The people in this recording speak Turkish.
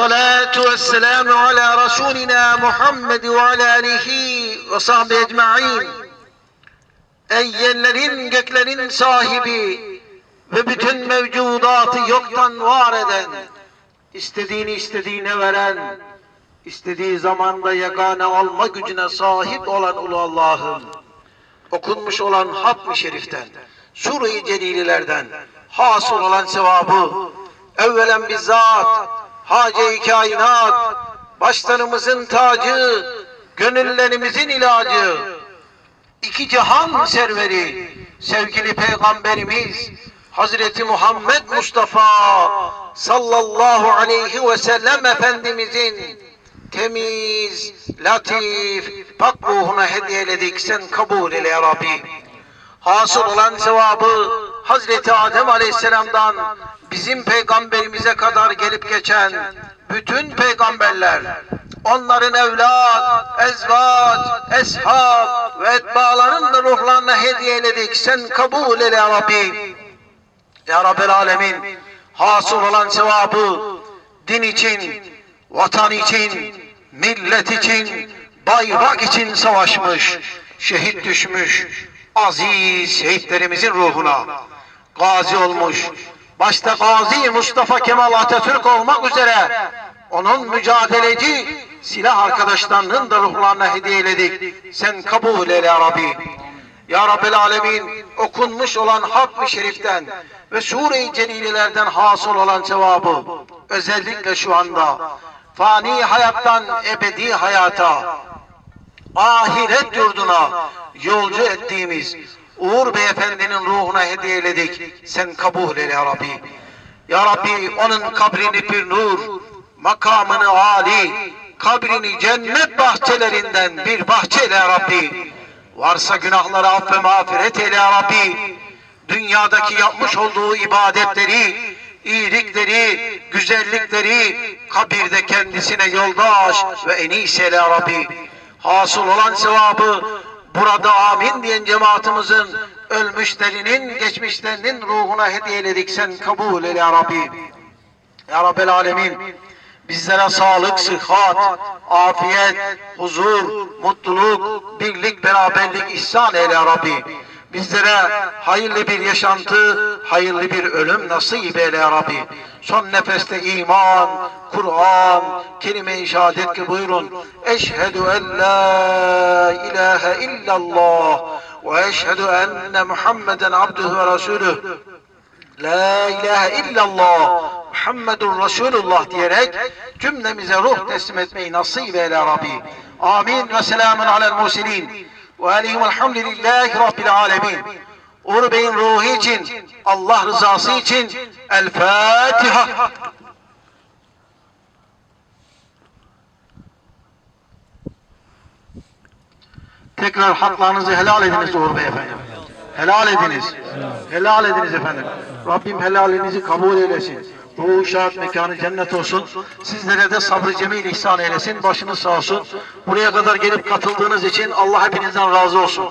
Salatu ve selamu ala Resulina Muhammed ve ala alihi ve sahbihi ecma'in. Ey yerlerin göklerin sahibi ve bütün mevcudatı yoktan var eden, istediğini istediğine veren, istediği zamanda yegane alma gücüne sahip olan Ulu Allah'ım, okunmuş olan Hatm-ı Şerif'ten, Sure-i Celililerden, hasıl olan sevabı, evvelen bizzat, hace-i kainat, başlarımızın tacı, gönüllerimizin ilacı, iki cihan serveri, sevgili Peygamberimiz, Hazreti Muhammed Mustafa sallallahu aleyhi ve sellem Efendimizin temiz, latif, pak ruhuna hediyeledik. Sen kabul eyle ya Rabbi. Hasıl olan sevabı Hazreti Adem Aleyhisselam'dan bizim peygamberimize kadar gelip geçen bütün peygamberler, onların evlat, ezvaç, eshab ve etbaların da ruhlarına hediye eyledik. Sen kabul eyle ya Rabbi. Ya Rabbel Alemin hasıl olan sevabı din için, vatan için, millet için, bayrak için savaşmış, şehit düşmüş, aziz şehitlerimizin ruhuna gazi olmuş, başta Gazi Mustafa Kemal Atatürk olmak üzere onun mücadeleci silah arkadaşlarının da ruhlarına hediye. Sen kabul eyle Rabbi. Ya Rabbel Alemin okunmuş olan Hatm-ı Şerif'ten ve Sure-i Celilelerden hasıl olan sevabı özellikle şu anda fani hayattan ebedi hayata ahiret yurduna yolcu ettiğimiz Uğur Beyefendinin ruhuna hediye eyledik. Sen kabul eyle ya Rabbi. Ya Rabbi onun kabrini bir nur, makamını âli, kabrini cennet bahçelerinden bir bahçe eyle ya Rabbi. Varsa günahları aff ve mağfiret eyle ya Rabbi. Dünyadaki yapmış olduğu ibadetleri, iyilikleri, güzellikleri kabirde kendisine yoldaş ve en iyisi eyle ya Rabbi. Hasıl olan sevabı burada amin diyen cemaatimizin ölmüşlerinin, geçmişlerinin ruhuna hediye eyledik. Sen kabul eyle ya Rabbi. Ya Rabbel Alemin bizlere sağlık, sıhhat, afiyet, huzur, mutluluk, birlik, beraberlik ihsan eyle ya Rabbi. Bizlere hayırlı bir yaşantı, hayırlı bir ölüm nasip eyle ya Rabbi. Son nefeste iman, Kur'an, kelime-i şehadet ki buyurun. Eşhedü en la ilahe illallah ve eşhedü enne Muhammeden abduhu ve resulüh. La ilahe illallah Muhammedun Resulullah diyerek cümlemize ruh teslim etmeyi nasip eyle Rabbi. Amin ve selamun alel murselin. Ve aleyhim elhamdülillahi rabbil alemin. Uğur Bey'in ruhu için, Allah rızası için El Fatiha. Tekrar haklarınızı helal ediniz Uğur Bey efendim. Helal ediniz. Helal ediniz efendim. Rabbim helalinizi kabul eylesin. Ruhu şahat mekanı cennet olsun. Sizlere de sabrı cemil ihsan eylesin. Başınız sağ olsun. Buraya kadar gelip katıldığınız için Allah hepinizden razı olsun.